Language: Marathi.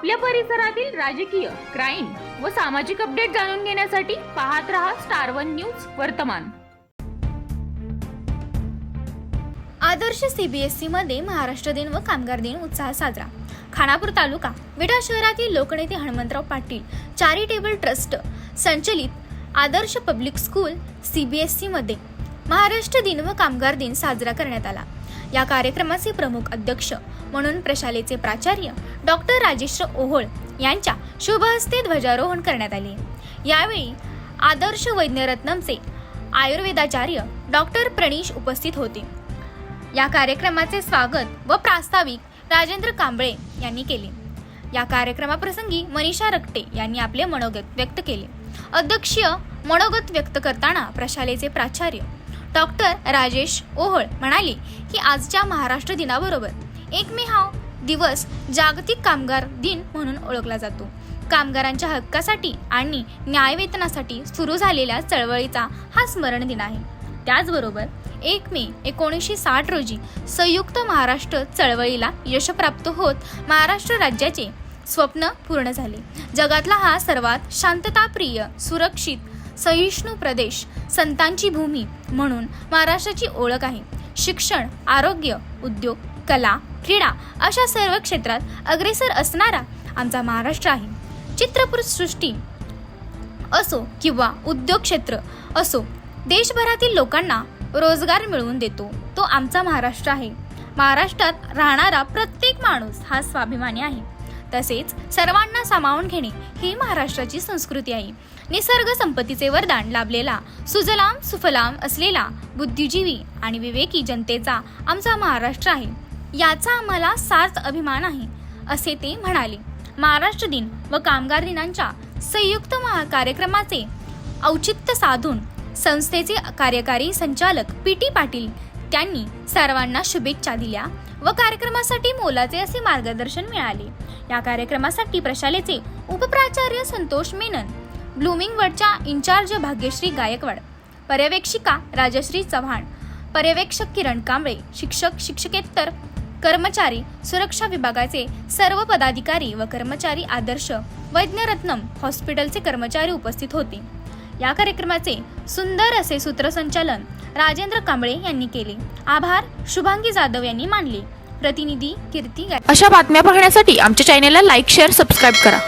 आपल्या परिसरातील राजकीय क्राईम व सामाजिक अपडेट जाणून घेण्यासाठी पाहत रहा स्टार वन न्यूज वर्तमान. आदर्श सीबीएसई मध्ये महाराष्ट्र दिन व कामगार दिन उत्साह साजरा. खानापूर तालुका विटा शहरातील लोकनेते हनुमंतराव पाटील चॅरिटेबल ट्रस्ट संचलित आदर्श पब्लिक स्कूल सीबीएसई मध्ये. महाराष्ट्र दिन व कामगार दिन साजरा करण्यात आला. या कार्यक्रमाचे प्रमुख अध्यक्ष म्हणून प्रशालेचे प्राचार्य डॉक्टर राजेश ओहोळ यांच्या शुभहस्ते ध्वजारोहण करण्यात आले. यावेळी आदर्श वैद्यरत्नमचे आयुर्वेदाचार्य डॉक्टर प्रणीश उपस्थित होते. या कार्यक्रमाचे स्वागत व प्रास्ताविक राजेंद्र कांबळे यांनी केले. या कार्यक्रमाप्रसंगी मनीषा रक्टे यांनी आपले मनोगत व्यक्त केले. अध्यक्षीय मनोगत व्यक्त करताना प्रशालेचे प्राचार्य डॉक्टर राजेश ओहळ म्हणाले की आजच्या महाराष्ट्र दिनाबरोबर एक मे हा दिवस जागतिक कामगार दिन म्हणून ओळखला जातो. कामगारांच्या हक्कासाठी आणि न्यायवेतनासाठी सुरू झालेल्या चळवळीचा हा स्मरण दिन आहे. त्याचबरोबर एक मे एकोणीसशे साठ रोजी संयुक्त महाराष्ट्र चळवळीला यश प्राप्त होत महाराष्ट्र राज्याचे स्वप्न पूर्ण झाले. जगातला हा सर्वात शांतताप्रिय सुरक्षित सहिष्णू प्रदेश संतांची भूमी म्हणून महाराष्ट्राची ओळख आहे. शिक्षण आरोग्य उद्योग कला क्रीडा अशा सर्व क्षेत्रात अग्रेसर असणारा आमचा महाराष्ट्र आहे. चित्रपटसृष्टी असो किंवा उद्योग क्षेत्र असो देशभरातील लोकांना रोजगार मिळवून देतो. तो आमचा महाराष्ट्र आहे. महाराष्ट्रात राहणारा प्रत्येक माणूस हा स्वाभिमानी आहे. तसेच सर्वांना सामावून घेणे ही महाराष्ट्राची संस्कृती आहे. निसर्ग संपत्तीचे वरदान लाभलेला सुजलाम सुफलाम असलेला बुद्धिजीवी आणि विवेकी जनतेचा आमचा महाराष्ट्र आहे. याचा आम्हाला सार्थ अभिमान आहे असे ते म्हणाले. महाराष्ट्र दिन व कामगार दिनांच्या संयुक्त महा कार्यक्रमाचे औचित्य साधून संस्थेचे कार्यकारी संचालक पी टी पाटील त्यांनी सर्वांना शुभेच्छा दिल्या व कार्यक्रमासाठी मोलाचे असे मार्गदर्शन मिळाले. या कार्यक्रमासाठी प्रशालेचे उपप्राचार्य संतोष मेनन ब्लूमिंग वर्डच्या इन्चार्ज भाग्यश्री गायकवाड पर्यवेक्षिका राजश्री चव्हाण पर्यवेक्षक किरण कांबळे शिक्षक शिक्षकेतर कर्मचारी सुरक्षा विभागाचे सर्व पदाधिकारी व कर्मचारी आदर्श वैज्ञरत्नम हॉस्पिटलचे कर्मचारी उपस्थित होते. या कार्यक्रमाचे सुंदर असे सूत्रसंचालन राजेंद्र कांबळे यांनी केले. आभार शुभांगी जाधव यांनी मानले. प्रतिनिधी कीर्ती अशा बातम्या पाहण्यासाठी आमच्या चॅनेलला लाईक शेअर सबस्क्राईब करा.